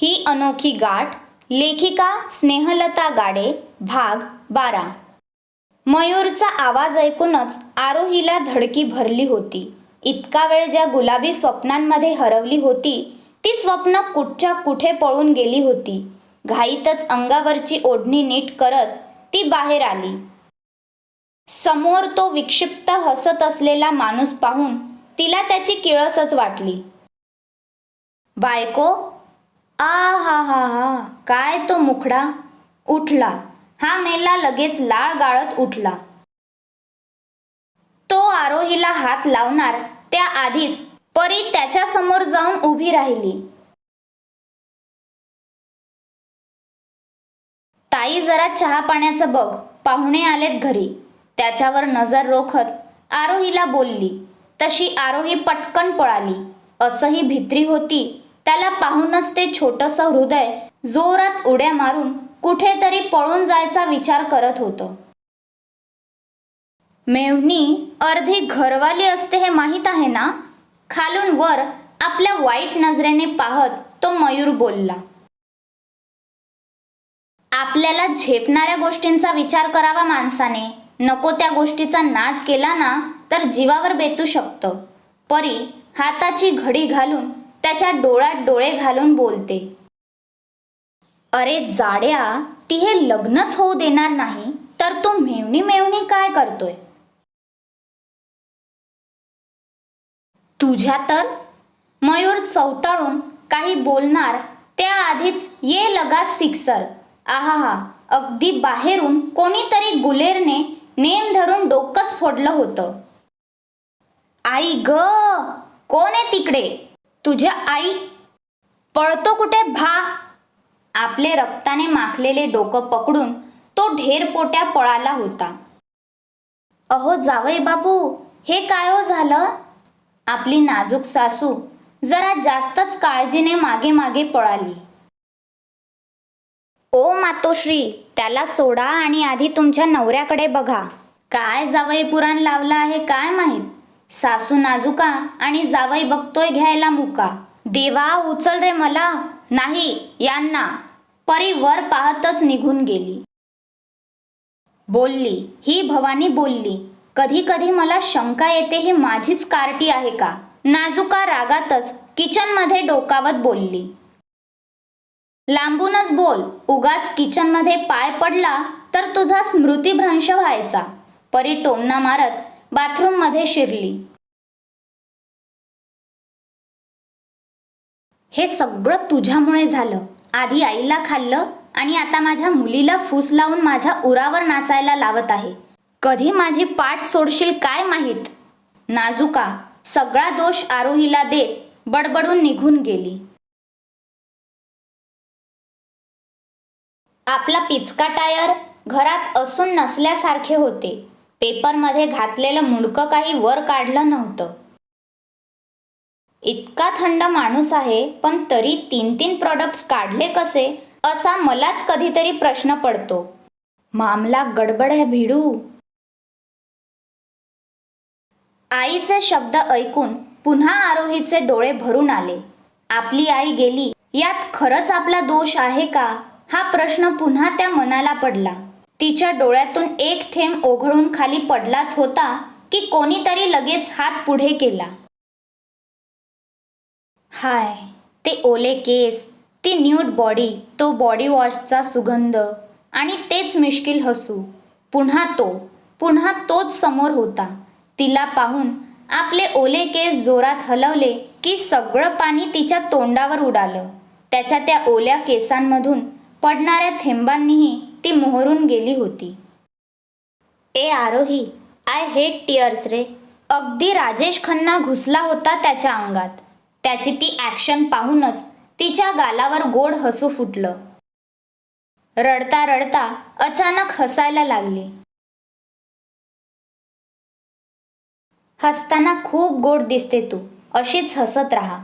ही अनोखी गाठ लेखिका स्नेहलता गाडे भाग बारा. मयूरचा आवाज ऐकूनच आरोहीला धडकी भरली होती. इतका वेळ ज्या गुलाबी स्वप्नांमध्ये हरवली होती ती स्वप्न कुठच्या कुठे पळून गेली होती. घाईतच अंगावरची ओढणी नीट करत ती बाहेर आली. समोर तो विक्षिप्त हसत असलेला माणूस पाहून तिला त्याची किळसच वाटली. बायको आ हा हा हा. काय तो मुखडा? उठला. हा मेला लगेच लाळ गाळत उठला. तो आरोहीला हात लावणार त्या आधीच परी त्याच्यासमोर जाऊन उभी राहिली. ताई जरा चहा पाण्याचं बघ पाहुणे आलेत घरी. त्याच्यावर नजर रोखत आरोहीला बोलली. तशी आरोही पटकन पळाली. असंही भित्री होती त्याला पाहूनच ते छोटंसं हृदय जोरात उड्या मारून कुठेतरी पळून जायचा विचार करत होतं. मेवणी अर्धी घरवाली असते हे माहीत आहे ना? खालून वर आपल्या वाईट नजरेने पाहत तो मयूर बोलला. आपल्याला झेपणाऱ्या गोष्टींचा विचार करावा माणसाने. नको त्या गोष्टीचा नाद केला ना तर जीवावर बेतू शकतं. परी हाताची घडी घालून त्याच्या डोळ्यात डोळे घालून बोलते. अरे जाड्या ती हे लग्नच होऊ देणार नाही तर तू मेवणी मेवणी काय करतोय? तुझ्या तर? मयूर चौताळून काही बोलणार त्याआधीच ये लगा सिक्सर. आहा अगदी बाहेरून कोणीतरी गुलेरने नेम धरून डोकंच फोडलं होतं. आई ग कोण आहे तिकडे? तुझ्या आई पळतो कुठे भा? आपले रक्ताने माखलेले डोकं पकडून तो ढेरपोट्या पळाला होता. अहो जावई बाबू हे काय हो झालं? आपली नाजूक सासू जरा जास्तच काळजीने मागे मागे पळाली. ओ मातोश्री त्याला सोडा आणि आधी तुमच्या नवऱ्याकडे बघा. काय जावई पुराण लावलं आहे काय माहीत? सासू नाजुका आणि जावई बघतोय घ्यायला मुका. देवा उचल रे मला. नाही यांना. परी वर पाहतच निघून गेली. बोलली ही भवानी बोलली कधी कधी मला शंका येते ही माझीच कार्टी आहे का? नाजुका रागातच किचनमध्ये डोकावत बोलली. लांबूनच बोल उगाच किचनमध्ये पाय पडला तर तुझा स्मृतीभ्रंश व्हायचा. परी टोमना मारत बाथरूममध्ये शिरली. हे सगळं तुझ्यामुळे झालं. आधी आईला खाल्लं आणि आता माझ्या मुलीला फूस लावून माझ्या उरावर नाचायला लावत आहे. कधी माझी पाठ सोडशील काय माहीत? नाजुका सगळा दोष आरोहीला देत बडबडून निघून गेली. आपला पिचका टायर घरात असून नसल्यासारखे होते. पेपरमध्ये घातलेलं मुंडकं काही वर काढलं नव्हतं. इतका थंड माणूस आहे पण तरी तीन तीन प्रॉडक्ट्स काढले कसे? असा मलाच कधीतरी प्रश्न पडतो. मामला गडबड आहे भिडू. आईचे शब्द ऐकून पुन्हा आरोहीचे डोळे भरून आले. आपली आई गेली. यात खरंच आपला दोष आहे का? हा प्रश्न पुन्हा त्या मनाला पडला. तिच्या डोळ्यातून एक थेंब ओघळून खाली पडलाच होता की कोणीतरी लगेच हात पुढे केला. हाय ते ओले केस ती न्यूड बॉडी तो बॉडी वॉशचा सुगंध आणि तेच मिश्किल हसू. पुन्हा तो पुन्हा तोच समोर होता. तिला पाहून आपले ओले केस जोरात हलवले की सगळं पाणी तिच्या तोंडावर उडालं. त्याच्या त्या ओल्या केसांमधून पडणाऱ्या थेंबांनीही ती मोहरून गेली होती. ए आरोही आय हेट टिअर्स रे. अगदी राजेश खन्ना घुसला होता त्याच्या अंगात. त्याची ती ॲक्शन पाहूनच तिच्या गालावर गोड हसू फुटलं. रडता रडता अचानक हसायला लागली. हसताना खूप गोड दिसते तू अशीच हसत राहा.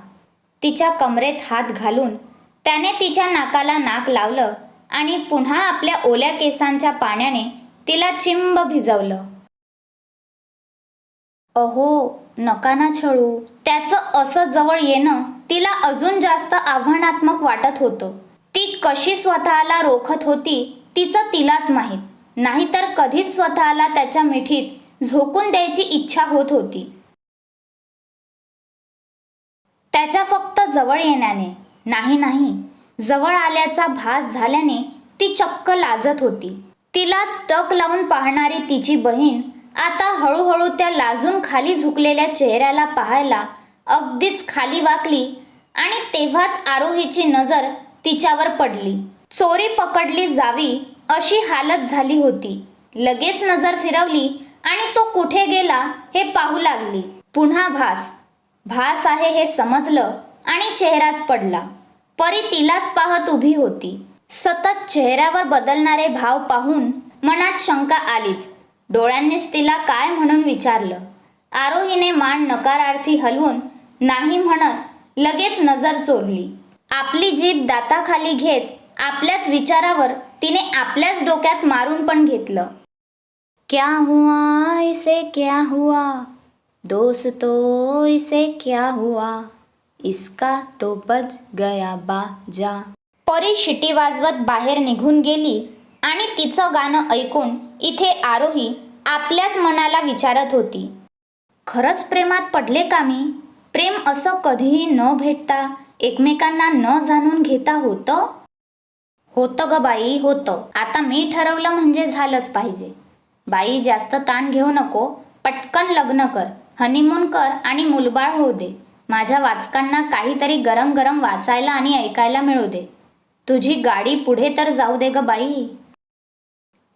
तिच्या कमरेत हात घालून त्याने तिच्या नाकाला नाक लावलं आणि पुन्हा आपल्या ओल्या केसांच्या पाण्याने तिला चिंब भिजवलं. अहो नका ना छळू. त्याचं असं जवळ येणं तिला अजून जास्त आव्हानात्मक वाटत होतं. ती कशी स्वतःला रोखत होती तिचं तिलाच माहीत. नाहीतर कधीच स्वतःला त्याच्या मिठीत झोकून द्यायची इच्छा होत होती. त्याच्या फक्त जवळ येण्याने. नाही नाही. जवळ आल्याचा भास झाल्याने ती चक्क लाजत होती. तिलाच टक लावून पाहणारी तिची बहीण आता हळूहळू त्या लाजून खाली झुकलेल्या चेहऱ्याला पाहायला अगदीच खाली वाकली आणि तेव्हाच आरोहीची नजर तिच्यावर पडली. चोरी पकडली जावी अशी हालत झाली होती. लगेच नजर फिरवली आणि तो कुठे गेला हे पाहू लागली. पुन्हा भास. भास आहे हे समजलं आणि चेहराच पडला. परी तिलाच पाहत उभी होती. सतत चेहऱ्यावर बदलणारे भाव पाहून मनात शंका आलीच. डोळ्यांनीच तिला काय म्हणून विचारलं? आरोहीने मान नकारार्थी हलवून नाही म्हणत लगेच नजर चोरली. आपली जीभ दाताखाली घेत आपल्याच विचारावर तिने आपल्याच डोक्यात मारून पण घेतलं. क्या हुआ? इसे क्या हुआ? दोस्तों इसे क्या हुआ? इसका तो बच गया बाजा. परी शिटी वाजवत बाहेर निघून गेली आणि तिचं गाणं ऐकून इथे आरोही आपल्याच मनाला विचारत होती. खरंच प्रेमात पडले का मी? प्रेम असं कधीही न भेटता एकमेकांना न जाणून घेता होतं? होतं ग बाई होतं. आता मी ठरवलं म्हणजे झालंच पाहिजे. बाई जास्त ताण घेऊ नको. पटकन लग्न कर. हनीमून कर आणि मुलबाळ होऊ दे. माझ्या वाचकांना काहीतरी गरम गरम वाचायला आणि ऐकायला मिळू दे. तुझी गाडी पुढे तर जाऊ दे ग बाई.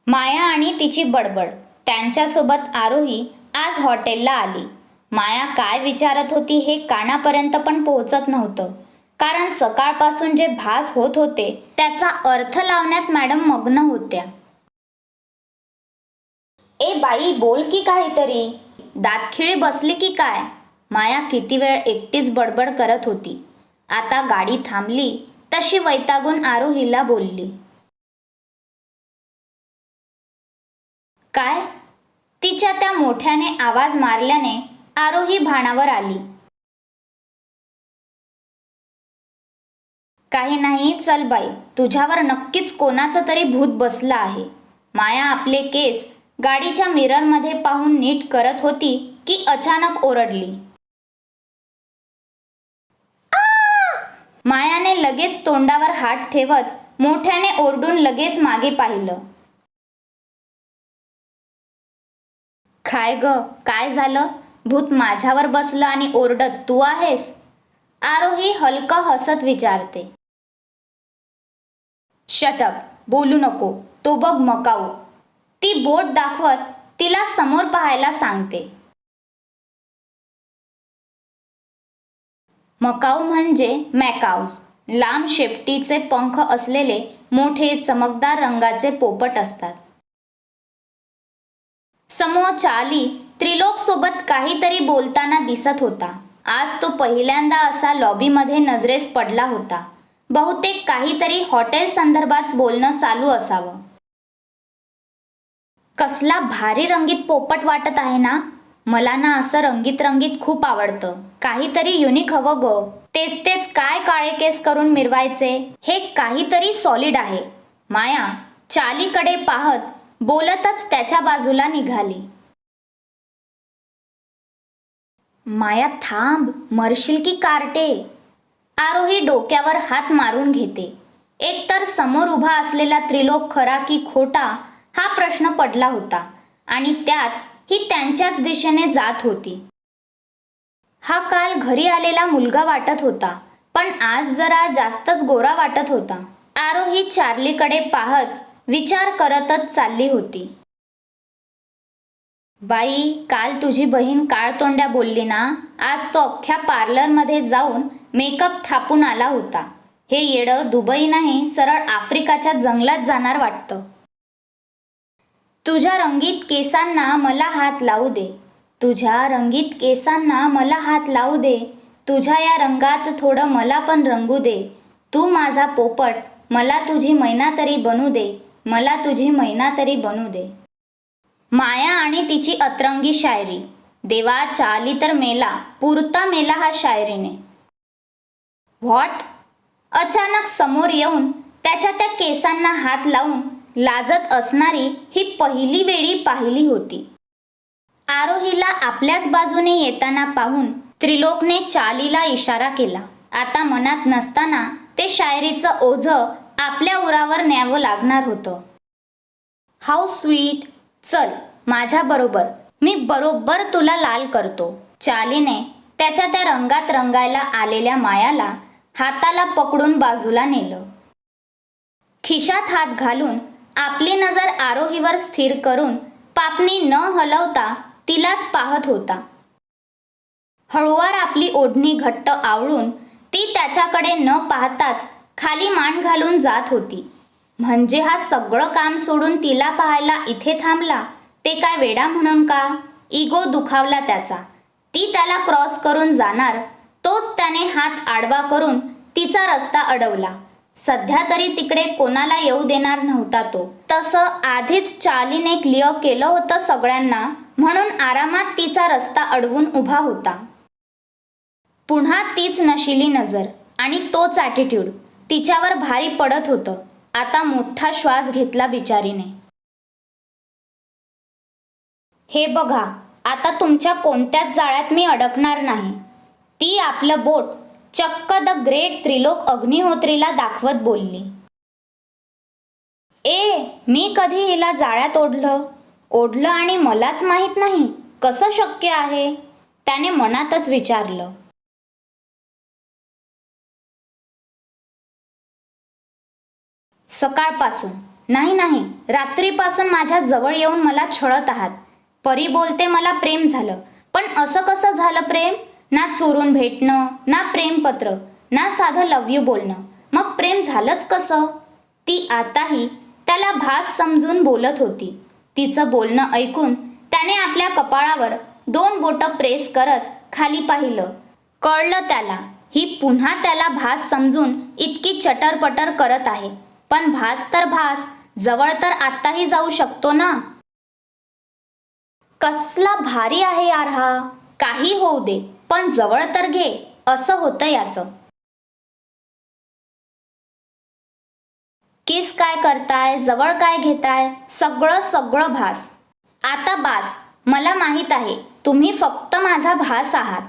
माया आणि तिची बडबड. त्यांच्यासोबत आरोही आज हॉटेलला आली. माया काय विचारत होती हे कानापर्यंत पण पोहोचत नव्हतं. कारण सकाळपासून जे भास होत होते त्याचा अर्थ लावण्यात मॅडम मग्न होत्या. ए बाई बोल की काहीतरी. दातखिळी बसली की काय? माया किती वेळ एकटीच बडबड करत होती. आता गाडी थांबली तशी वैतागून आरोहीला बोलली. काय? तिच्या त्या मोठ्याने आवाज मारल्याने आरोही भाणावर आली. काही नाही चल बाई तुझ्यावर नक्कीच कोणाचं तरी भूत बसलं आहे. माया आपले केस गाडीच्या मिररमध्ये पाहून नीट करत होती की अचानक ओरडली. मायाने लगेच तोंडावर हात ठेवत मोठ्याने ओरडून लगेच मागे पाहिलं. खाय ग? काय झालं? भूत माझ्यावर बसलं आणि ओरडत तू आहेस? आरोही हलकं हसत विचारते. शटप बोलू नको. तो बघ मकाऊ. ती बोट दाखवत तिला समोर पाहायला सांगते. मकाऊ म्हणजे मॅकाऊज लांब शेपटीचे पंख असलेले मोठे चमकदार रंगाचे पोपट असतात. समोर चाली त्रिलोक सोबत काहीतरी बोलताना दिसत होता. आज तो पहिल्यांदा असा लॉबीमध्ये नजरेस पडला होता. बहुतेक काहीतरी हॉटेल संदर्भात बोलणं चालू असावं. कसला भारी रंगीत पोपट वाटत आहे ना? मला ना असं रंगीत रंगीत खूप आवडतं. काहीतरी युनिक हवं ग. तेच तेच काय काळे केस करून मिरवायचे? हे काहीतरी सॉलिड आहे. माया चालीकडे पाहत बोलतच त्याच्या बाजूला निघाली. माया थांब मरशील की कार्टे? आरोही डोक्यावर हात मारून घेते. एकतर समोर उभा असलेला त्रिलोक खरा की खोटा हा प्रश्न पडला होता आणि त्यात ही त्यांच्याच दिशेने जात होती. हा काल घरी आलेला मुलगा वाटत होता पण आज जरा जास्तच गोरा वाटत होता. आरोही चार्लीकडे पाहत विचार करतच चालली होती. बाई काल तुझी बहीण काळतोंड्या बोलली ना? आज तो अख्ख्या पार्लरमध्ये जाऊन मेकअप थापून आला होता. हे येडं दुबई नाही सरळ आफ्रिकाच्या जंगलात जाणार वाटतं. तुझ्या रंगीत केसांना मला हात लावू दे. तुझ्या रंगीत केसांना मला हात लावू दे. तुझ्या या रंगात थोडं मला पण रंगू दे. तू माझा पोपट. मला तुझी मैना तरी बनू दे. मला तुझी मैना तरी बनू दे. माया आणि तिची अतरंगी शायरी. देवा चाली तर मेला. पुरता मेला हा शायरीने. व्हॉट? अचानक समोर येऊन त्याच्या त्या केसांना हात लावून लाजत असणारी ही पहिली वेळी पाहिली होती. आरोहीला आपल्याच बाजूने येताना पाहून त्रिलोकने चालीला इशारा केला. आता मनात नसताना ते शायरीचं ओझं आपल्या उरावर न्यावं लागणार होतं. हाऊ स्वीट चल माझ्याबरोबर मी बरोबर तुला लाल करतो. चालीने त्याच्या त्या रंगात रंगायला आलेल्या मायाला हाताला पकडून बाजूला नेलं. खिशात हात घालून आपली नजर आरोहीवर स्थिर करून पापणी न हलवता तिलाच पाहत होता. हळूवार आपली ओढणी घट्ट आवळून ती त्याच्याकडे न पाहताच खाली मान घालून जात होती. म्हणजे हा सगळं काम सोडून तिला पाहायला इथे थांबला ते काय वेडा म्हणून का? इगो दुखावला त्याचा. ती त्याला क्रॉस करून जाणार तोच त्याने हात आडवा करून तिचा रस्ता अडवला. सध्या तरी तिकडे कोणाला येऊ देणार नव्हता तो. तसं आधीच चालीने क्लिअर केलं होतं सगळ्यांना म्हणून आरामात तिचा रस्ता अडवून उभा होता. पुन्हा तीच नशिली नजर आणि तोच ॲटिट्यूड तिच्यावर भारी पडत होतं. आता मोठा श्वास घेतला बिचारीने. हे बघा आता तुमच्या कोणत्याच जाळ्यात मी अडकणार नाही. ती आपलं बोट चक्क द ग्रेट त्रिलोक अग्निहोत्रीला दाखवत बोलली. ए मी कधी हिला जाळ्यात ओढलं? ओढलं आणि मलाच माहीत नाही कसं शक्य आहे? त्याने मनातच विचारलं. सकाळपासून. नाही नाही. रात्रीपासून माझ्या जवळ येऊन मला छळत आहात. परी बोलते मला प्रेम झालं. पण असं कसं झालं प्रेम? ना चोरून भेटणं ना प्रेमपत्र ना साधं लव यू बोलणं. मग प्रेम झालंच कसं? ती आताही त्याला भास समजून बोलत होती. तिचं बोलणं ऐकून त्याने आपल्या कपाळावर दोन बोटं प्रेस करत खाली पाहिलं. कळलं त्याला ही पुन्हा त्याला भास समजून इतकी चटरपटर करत आहे. पण भास तर भास जवळ तर आत्ताही जाऊ शकतो ना? कसला भारी आहे यार हा. काही होऊ दे पण जवळ तर घे असं होतं याचं. किस काय करताय जवळ काय घेताय सगळं सगळं भास. आता बास मला माहीत आहे तुम्ही फक्त माझा भास आहात.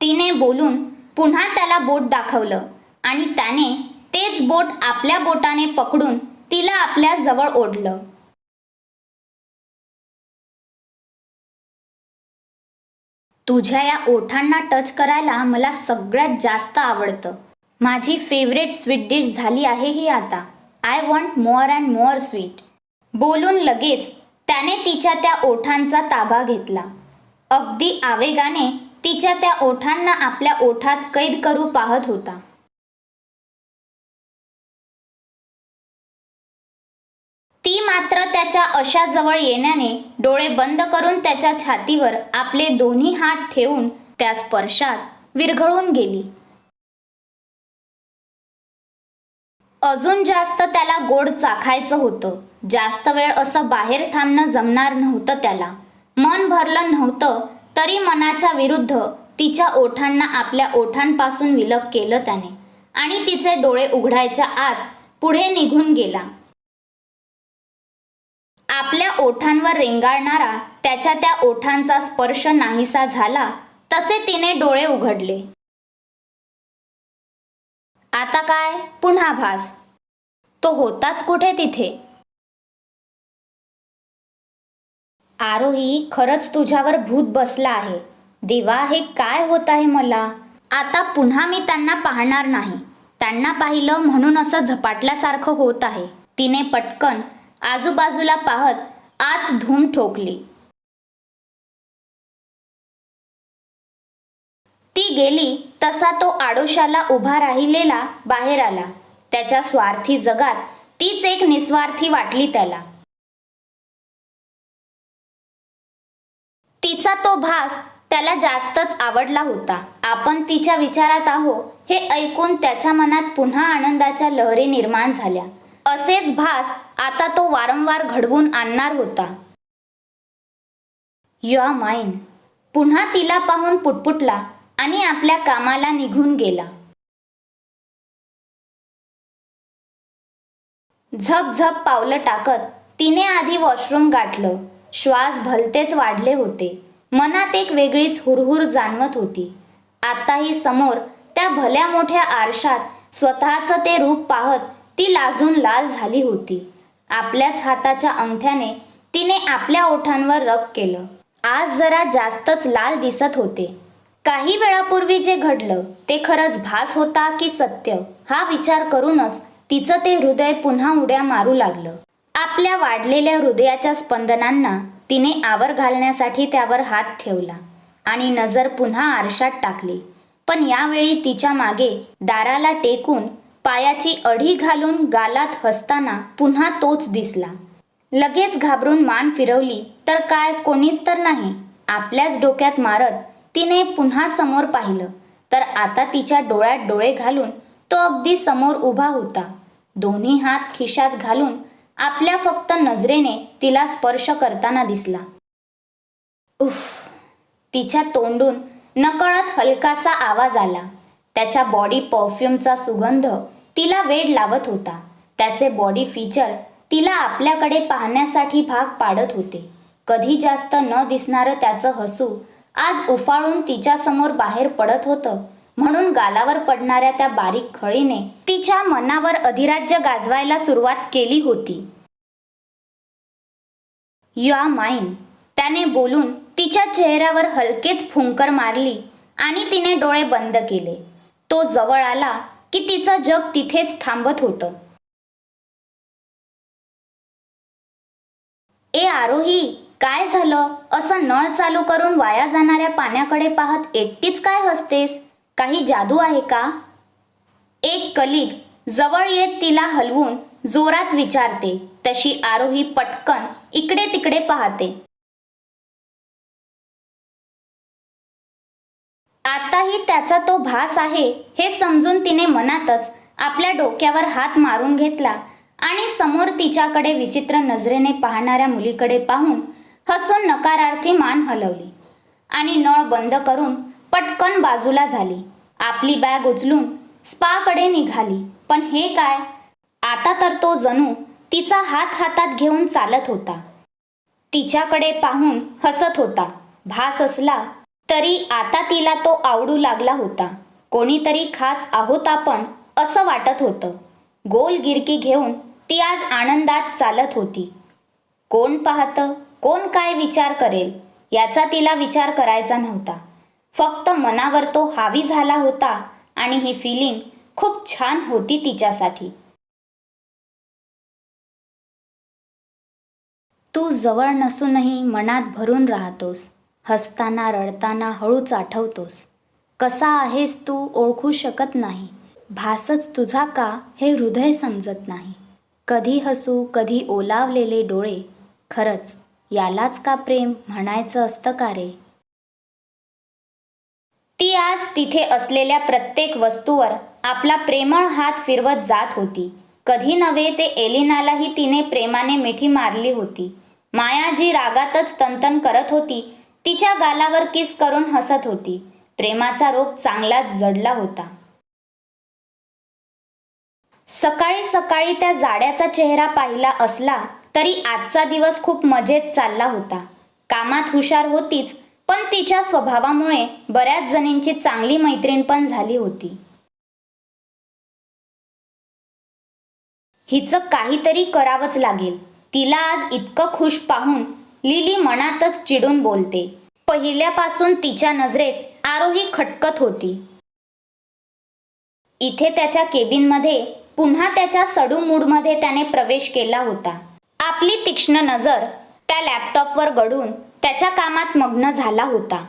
तिने बोलून पुन्हा त्याला बोट दाखवलं आणि त्याने तेच बोट आपल्या बोटाने पकडून तिला आपल्या जवळ ओढलं. तुझ्या या ओठांना टच करायला मला सगळ्यात जास्त आवडतं. माझी फेवरेट स्वीट डिश झाली आहे ही आता. I want more and more sweet बोलून लगेच त्याने तिच्या त्या ओठांचा ताबा घेतला. अगदी आवेगाने तिच्या त्या ओठांना आपल्या ओठात कैद करू पाहत होता. ती मात्र त्याच्या अशा जवळ येण्याने डोळे बंद करून त्याच्या छातीवर आपले दोन्ही हात ठेवून त्या स्पर्शात विरघळून गेली. अजून जास्त त्याला गोड चाखायचं होतं. जास्त वेळ असं बाहेर थांबणं जमणार नव्हतं त्याला. मन भरलं नव्हतं तरी मनाच्या विरुद्ध तिच्या ओठांना आपल्या ओठांपासून विलग केलं त्याने. आणि तिचे डोळे उघडायच्या आत पुढे निघून गेला. आपल्या ओठांवर रेंगाळणारा त्याच्या त्या ओठांचा स्पर्श नाहीसा झाला तसे तिने डोळे उघडले. आता काय? पुन्हा भास. तो होताच कुठे तिथे? आरोही खरंच तुझ्यावर भूत बसला आहे. देवा हे काय होत आहे मला? आता पुन्हा मी त्यांना पाहणार नाही. त्यांना पाहिलं म्हणून असं झपाटल्यासारखं होत आहे. तिने पटकन आजूबाजूला पाहत आत धूम ठोकली. ती गेली तसा तो आडोशाला उभा राहिलेला बाहेर आला. त्याच्या स्वार्थी जगात तीच एक निस्वार्थी वाटली त्याला. तिचा तो भास त्याला जास्तच आवडला होता. आपण तिच्या विचारात आहो हे ऐकून त्याच्या मनात पुन्हा आनंदाच्या लहरी निर्माण झाल्या. असेच भास आता तो वारंवार घडवून आणणार होता. यू माईन माइन पुन्हा तिला पाहून पुटपुटला आणि आपल्या कामाला निघून गेला. झप झप पावलं टाकत तिने आधी वॉशरूम गाठलं. श्वास भलतेच वाढले होते. मनात एक वेगळीच हुरहुर जाणवत होती. आताही समोर त्या भल्या मोठ्या आरशात स्वतःचं ते रूप पाहत ती लाजून लाल झाली होती. आपल्याच हाताच्या अंगठ्याने तिने आपल्या ओठांवर रब केलं. आज जरा जास्तच लाल दिसत होते. काही वेळापूर्वी जे घडलं ते खरंच भास होता की सत्य? हा विचार करूनच तिचं ते हृदय पुन्हा उड्या मारू लागलं. आपल्या वाढलेल्या हृदयाच्या स्पंदनांना तिने आवर घालण्यासाठी त्यावर हात ठेवला आणि नजर पुन्हा आरशात टाकली. पण यावेळी तिच्यामागे दाराला टेकून पायाची अढी घालून गालात हसताना पुन्हा तोच दिसला. लगेच घाबरून मान फिरवली तर काय? कोणीच तर नाही. आपल्याच डोक्यात मारत तिने पुन्हा समोर पाहिलं. तर आता तिच्या डोळ्यात डोळे घालून तो अगदी समोर उभा होता. दोन्ही हात खिशात घालून आपल्या फक्त नजरेने तिला स्पर्श करताना दिसला. उफ! तिच्या तोंडून नकळत हलकासा आवाज आला. त्याच्या बॉडी परफ्यूमचा सुगंध तिला वेड लावत होता. त्याचे बॉडी फीचर तिला आपल्याकडे पाहण्यासाठी भाग पाडत होते. कधी जास्त न दिसणारं त्याचं हसू आज उफाळून तिच्यासमोर बाहेर पडत होतं. म्हणून गालावर पडणाऱ्या त्या बारीक खळीने तिच्या मनावर अधिराज्य गाजवायला सुरुवात केली होती. यू आर माईन त्याने बोलून तिच्या चेहऱ्यावर हलकेच फुंकर मारली आणि तिने डोळे बंद केले. तो जवळ आला की तिचं जग तिथेच थांबत होतं. ए आरोही काय झालं? असं नळ चालू करून वाया जाणाऱ्या पाण्याकडे पाहत एकटीच काय हसतेस? काही जादू आहे का? एक कलिग जवळ येत तिला हलवून जोरात विचारते. तशी आरोही पटकन इकडे तिकडे पाहते. आताही त्याचा तो भास आहे हे समजून तिने मनातच आपल्या डोक्यावर हात मारून घेतला आणि समोर तिच्याकडे विचित्र नजरेने पाहणाऱ्या मुलीकडे पाहून हसून नकारार्थी मान हलवली आणि नळ बंद करून पटकन बाजूला झाली. आपली बॅग उचलून स्पाकडे निघाली. पण हे काय? आता तर तो जणू तिचा हात हातात घेऊन चालत होता. तिच्याकडे पाहून हसत होता. भास असला तरी आता तिला तो आवडू लागला होता. कोणीतरी खास आहोत आपण असं वाटत होतं. गोल गिरकी घेऊन ती आज आनंदात चालत होती. कोण पाहतं? कोण काय विचार करेल याचा तिला विचार करायचा नव्हता. फक्त मनावर तो हावी झाला होता आणि ही फिलिंग खूप छान होती तिच्यासाठी. तू जवळ नसूनही मनात भरून राहतोस हसताना रडताना हळूच आठवतोस. कसा आहेस तू ओळखू शकत नाही. भासच तुझा का हे हृदय समजत नाही. कधी हसू कधी ओलावलेले डोळे. खरंच यालाच का प्रेम म्हणायचं असतं का रे? ती आज तिथे असलेल्या प्रत्येक वस्तूवर आपला प्रेमळ हात फिरवत जात होती. कधी नव्हे ते एलिनालाही तिने प्रेमाने मिठी मारली होती. माया जी रागातच तंतन करत होती तिच्या गालावर किस करून हसत होती. प्रेमाचा रोग चांगलाच जडला होता. सकाळी सकाळी त्या जाड्याचा चेहरा पाहिला असला तरी आजचा दिवस खूप मजेत चालला होता. कामात हुशार होतीच पण तिच्या स्वभावामुळे बऱ्याच जणींची चांगली मैत्रीण पण झाली होती. हिचं काहीतरी करावंच लागेल. तिला आज इतकं खुश पाहून लिली मनातच चिडून बोलते. पहिल्यापासून तिच्या नजरेत आरोही खटकत होती. इथे त्याच्या केबिनमध्ये पुन्हा त्याच्या सडू मूडमध्ये त्याने प्रवेश केला होता. आपली तीक्ष्ण नजर त्या लॅपटॉपवर गडून त्याच्या कामात मग्न झाला होता.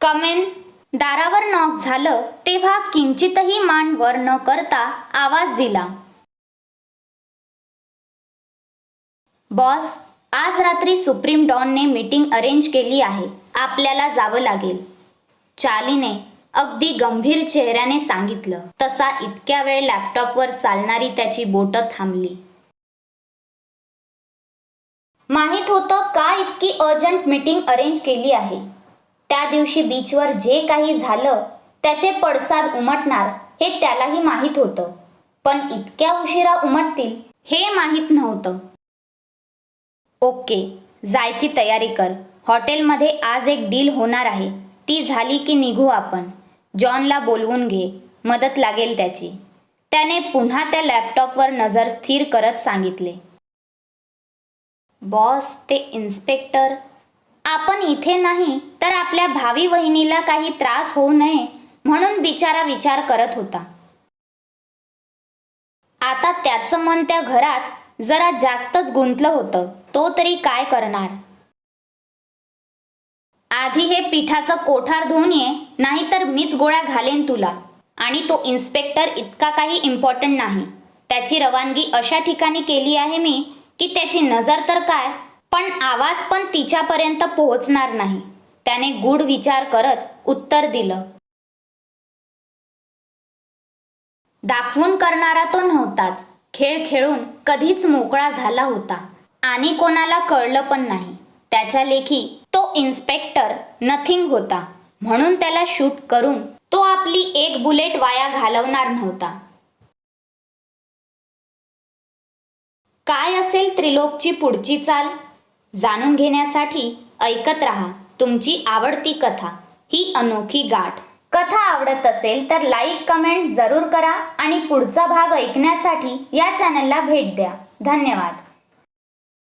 कमेन दारावर नॉक झालं तेव्हा किंचितही मान वर न करता आवाज दिला. बॉस आज रात्री सुप्रीम डॉनने मीटिंग अरेंज केली आहे. आपल्याला जावं लागेल. चालीने अगदी गंभीर चेहऱ्याने सांगितलं. तसा इतक्या वेळ लॅपटॉपवर चालणारी त्याची बोटं थांबली. माहीत होतं का इतकी अर्जंट मीटिंग अरेंज केली आहे? त्या दिवशी बीचवर जे काही झालं त्याचे पडसाद उमटणार हे त्यालाही माहीत होतं. पण इतक्या उशिरा उमटतील हे माहीत नव्हतं. ओके जायची तयारी कर. हॉटेलमध्ये आज एक डील होणार आहे. ती झाली की निघू आपण. जॉनला बोलवून घे. मदत लागेल त्याची. त्याने पुन्हा त्या लॅपटॉपवर नजर स्थिर करत सांगितले. बॉस ते इन्स्पेक्टर. आपण इथे नाही तर आपल्या भावी वहिनीला काही त्रास होऊ नये म्हणून बिचारा विचार करत होता. आता त्याचं मन त्या घरात जरा जास्तच गुंतलं होतं. तो तरी काय करणार? आधी हे पिठाचं कोठार धुवून ये नाहीतर मीच गोळ्या घालेन तुला. आणि तो इन्स्पेक्टर इतका काही इम्पॉर्टंट नाही. त्याची रवानगी अशा ठिकाणी केली आहे मी की त्याची नजर तर काय पण आवाज पण तिच्यापर्यंत पोहोचणार नाही. त्याने गूढ विचार करत उत्तर दिलं. दाखवून करणारा तो नव्हताच. खेळ खेळून कधीच मोकळा झाला होता. आणि कोणाला कळलं पण नाही. त्याच्या लेखी तो इन्स्पेक्टर नथिंग होता. म्हणून त्याला शूट करून तो आपली एक बुलेट वाया घालवणार नव्हता. काय असेल त्रिलोकची पुढची चाल? जाणून घेण्यासाठी ऐकत रहा तुमची आवडती कथा. ही अनोखी गाठ. कथा आवडत असेल तर लाईक कमेंट्स जरूर करा आणि पुढचा भाग ऐकण्यासाठी या चॅनलला भेट द्या. धन्यवाद.